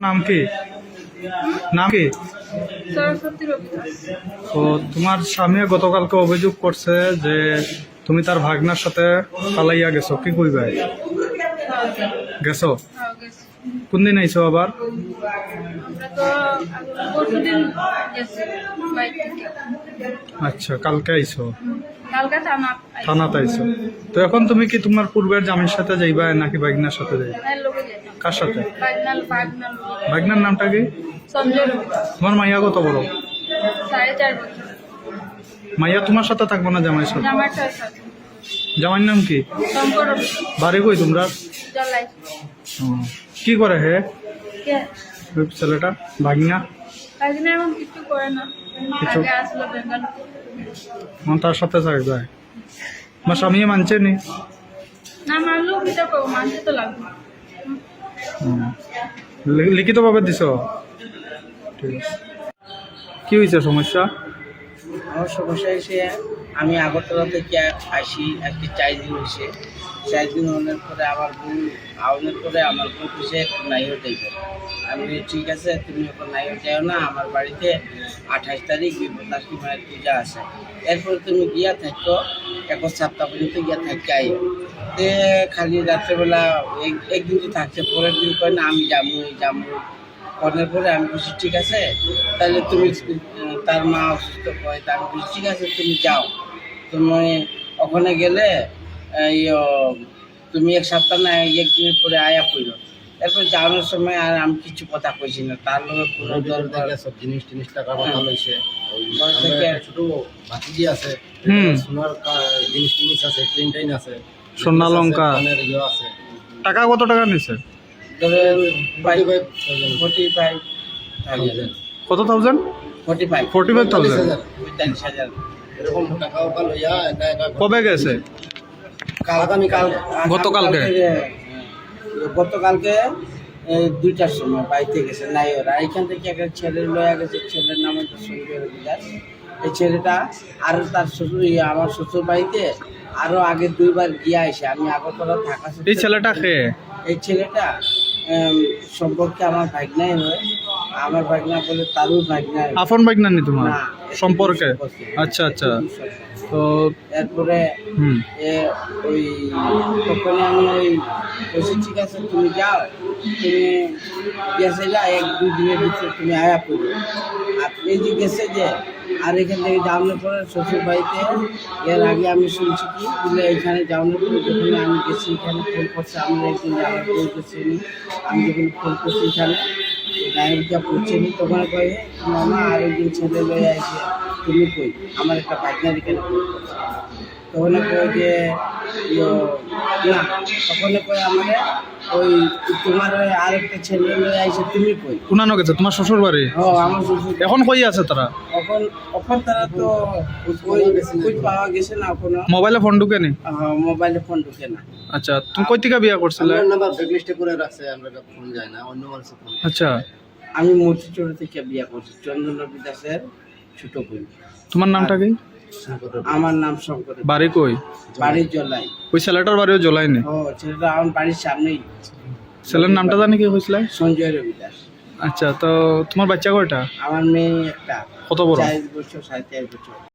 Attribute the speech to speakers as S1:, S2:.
S1: নাম কি? নাম কি? তো তোমার স্বামী গতকালকে অভিযোগ করছে যে তুমি তার ভাগনার সাথে পালাইয়া গেছো কি কইবে? গেছো?
S2: হ্যাঁ, গেছি।
S1: কোন দিন আইছো আবার? আচ্ছা কালকে আইছো? থানাতে আইছো। তো এখন তুমি কি তোমার পূর্বের জামির সাথে যাইবা নাকি ভাগনার সাথে যাইবা?
S2: হ্যাঁ
S1: কার সাথে? ভাগনার নামটা কি? তোমার মাইয়া কত বড়? মাইয়া তোমার সাথে থাকব না জামাইয়ের সাথে? জামাইয়ের নাম কি? বাড়ি কই তোমরা? কি করে হে? ছেলেটা? ভাগনা?
S2: কিছু করে না।
S1: তার সাথে থাকবে আমার স্বামী মানছে নি?
S2: না মানলেও কিটা করব মানতে তো লাগবে।
S1: লিখিতভাবে দিছ? ঠিক আছে। কি হয়েছে সমস্যা?
S3: আমার সমস্যা এসে আমি আগরতলা থেকে আসি, আজকে চার দিন হয়েছে। চার দিন হওয়ার পরে আমার বোন আউনের পরে আমার বোন খুশি নাইও যাইব আমি ঠিক আছে, তুমি এখন নাইও যাও না, আমার বাড়িতে আঠাশ তারিখ বিপদাসী মায়ের পূজা আছে। এরপরে তুমি গিয়া থাকো, এখন সাতটা পর্যন্ত গিয়া থাকি আই খালি রাত্রেবেলা, এক- একদিন তো থাকছে, পরের দিন কয় না, আমি যাব যাব করার পরে আমি বলছি ঠিক আছে তাহলে তুমি তার মা অসুস্থ হয় তা আমি বলছি ঠিক আছে তুমি যাও। তুমি ওখানে গেলে তুমি এক সপ্তাহ না একদিনের পরে আয়া পড়ো এরপর যাওয়ার সময় আর আমি কিছু কথা কইছি না। তার লগে পুরো দরবার
S4: সব জিনিস টিনিস টাকা কথা লইছে ওই
S3: ঘর
S4: আমরা
S3: থেকে-
S4: একটা ছোট ভাতিজি আছে। সোনার জিনিস টিনিস আছে ট্রেন ট্রেন আছে।
S1: সোনা লঙ্কা।
S4: ইয়ে আছে।
S1: টাকা কত টাকা নিছে?
S3: Forty five.
S1: কত thousand
S3: forty five
S1: forty five thousand
S4: হাজার।
S3: পঁয়তাল্লিশ হাজার।
S4: এরকম টাকা ওকা লইয়া একা একা
S1: কবে গেছে?
S3: কাল
S4: আগামীকাল।
S1: গতকালকে?
S3: হ্যাঁ, গতকালকে দুইটার সময় বাড়িতে গেছে। নাই ওরা। এখান থেকে একটা ছেলে লয়া গেছে। ছেলের নাম হচ্ছে সঞ্জয় রবিদাস। এই ছেলেটা আর তার শ্বশুর ইয়ে, আমার শ্বশুর বাড়িতে আরও আগে দুইবার গিয়া এসে আমি আগরতলা থাকা
S1: এই ছেলেটা খেয়ে
S3: এই ছেলেটা সম্পর্কে আমার ভাগনাই হয়। আমার ভাগনা বলে তারও ভাগনাই
S1: আপন বাইক না নি তোমার সম্পর্কে। আচ্ছা আচ্ছা। তো
S3: এরপরে ওই তখন আমি ওই বলছি ঠিক আছে তুমি যাও। তুমি গেছে যা এক দুই দিনের ভিতরে তুমি আয়া পড়ো। আর এই যে গেছে যে আর এখান থেকে যাওয়ানোর পরে শ্বশুর বাড়িতে এর আগে আমি শুনছি কি বলে এখানে যাওয়ানোর পরে যখন আমি গেছি এখানে ফোন করছে আমরা একদিন আমার বই গেছি আমি যখন ফোন করছি এখানে নায়িকা পড়ছেনি তখন কয়ে মামা আর একজন ছেলে লয়ে আসে তুমি কই আমার একটা পার্টনার এখানে তখন কয়ে যে না। তখন কয়ে আমার ওই তোমার আর একটা ছেলে লয়ে আছে তুমি কই
S1: কোন গেছে তোমার শ্বশুর বাড়ি
S3: ও আমার শ্বশুর।
S1: এখন কই আছে তারা?
S3: এখন এখন তারা তো খোঁজ পাওয়া গেছে না এখনও
S1: মোবাইলে ফোন ঢুকে নি?
S3: মোবাইলে ফোন ঢুকে না।
S1: আচ্ছা তুমি কই থেকে বিয়া করছিলে?
S4: আমার নাম্বার ব্ল্যাকলিস্টে করে রাখছে আমরা ফোন যায় না অন্য মানুষের ফোন
S1: আচ্ছা।
S3: আমি মতিচুর থেকে বিয়ে করছি চন্দ্রনবী বিদাসের ছোট বোন।
S1: তোমার নামটা কি?
S3: আমার নাম শঙ্কর
S1: বাড়ি কই?
S3: বাড়ির জলাই।
S1: ওই ছেলেটার বাড়িও জ্বলাইনি
S3: ও ছেলেটা আমার বাড়ির সামনেই।
S1: ছেলের নামটা জানি কি হয়েছিলে?
S3: সঞ্জয় রবিদাস।
S1: আচ্ছা তো তোমার বাচ্চা কয়টা?
S3: আমার মেয়ে একটা।
S1: কত বড়?
S3: চার বছর সাড়ে চার বছর।